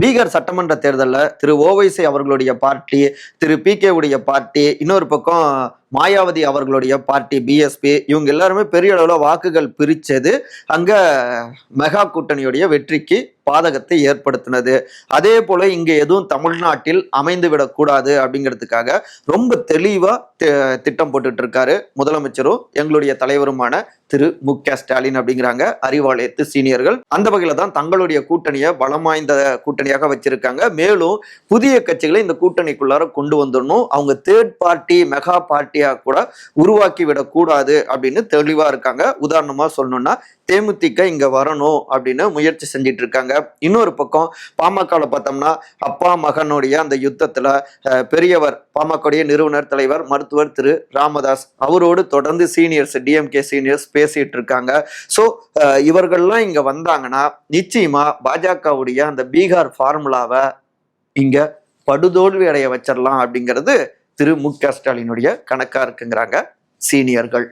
பீகார் சட்டமன்ற தேர்தலில் திரு ஓவைசி அவர்களுடைய பார்ட்டி திரு பி உடைய பார்ட்டி இன்னொரு பக்கம் மாயாவதி அவர்களுடைய பார்ட்டி பிஎஸ்பி இவங்க எல்லாருமே பெரிய அளவில் வாக்குகள் பிரித்தது அங்கே மெகா கூட்டணியுடைய வெற்றிக்கு பாதகத்தை ஏற்படுத்தினது. அதே போல இங்கே எதுவும் தமிழ்நாட்டில் அமைந்து விடக்கூடாது அப்படிங்கிறதுக்காக ரொம்ப தெளிவாக திட்டம் போட்டுட்டு இருக்காரு முதலமைச்சரும் எங்களுடைய தலைவருமான திரு மு க ஸ்டாலின் அப்படிங்கிறாங்க. அறிவாலயத்து சீனியர்கள். அந்த வகையில தான் தங்களுடைய கூட்டணியை பலம் வாய்ந்த கூட்டணியாக வச்சிருக்காங்க. மேலும் புதிய கட்சிகளை இந்த கூட்டணிக்குள்ளார கொண்டு வந்துடணும். அவங்க தேர்ட் பார்ட்டி மெகா பார்ட்டி பார்ட்டியா கூட உருவாக்கி விடக்கூடாது அப்படின்னு தெளிவா இருக்காங்க. உதாரணமா சொல்லணும்னா தேமுதிக இங்க வரணும் அப்படின்னு முயற்சி செஞ்சிட்டு இருக்காங்க இன்னொரு பக்கம் பாமகவில் பார்த்தோம்னா அப்பா மகனுடைய அந்த யுத்தத்துல பெரியவர் பாமகவுடைய நிறுவனர் தலைவர் மருத்துவர் திரு. ராமதாஸ் அவரோடு தொடர்ந்து சீனியர்ஸ் டிஎம்கே சீனியர்ஸ் பேசிட்டு இருக்காங்க ஸோ இவர்கள்லாம் இங்க வந்தாங்கன்னா நிச்சயமா பாஜகவுடைய அந்த பீகார் ஃபார்முலாவை இங்க படுதோல்வி அடைய வச்சிடலாம் அப்படிங்கிறது திரு மு க ஸ்டாலினுடைய கணக்கா இருக்குங்கிறாங்க சீனியர்கள்.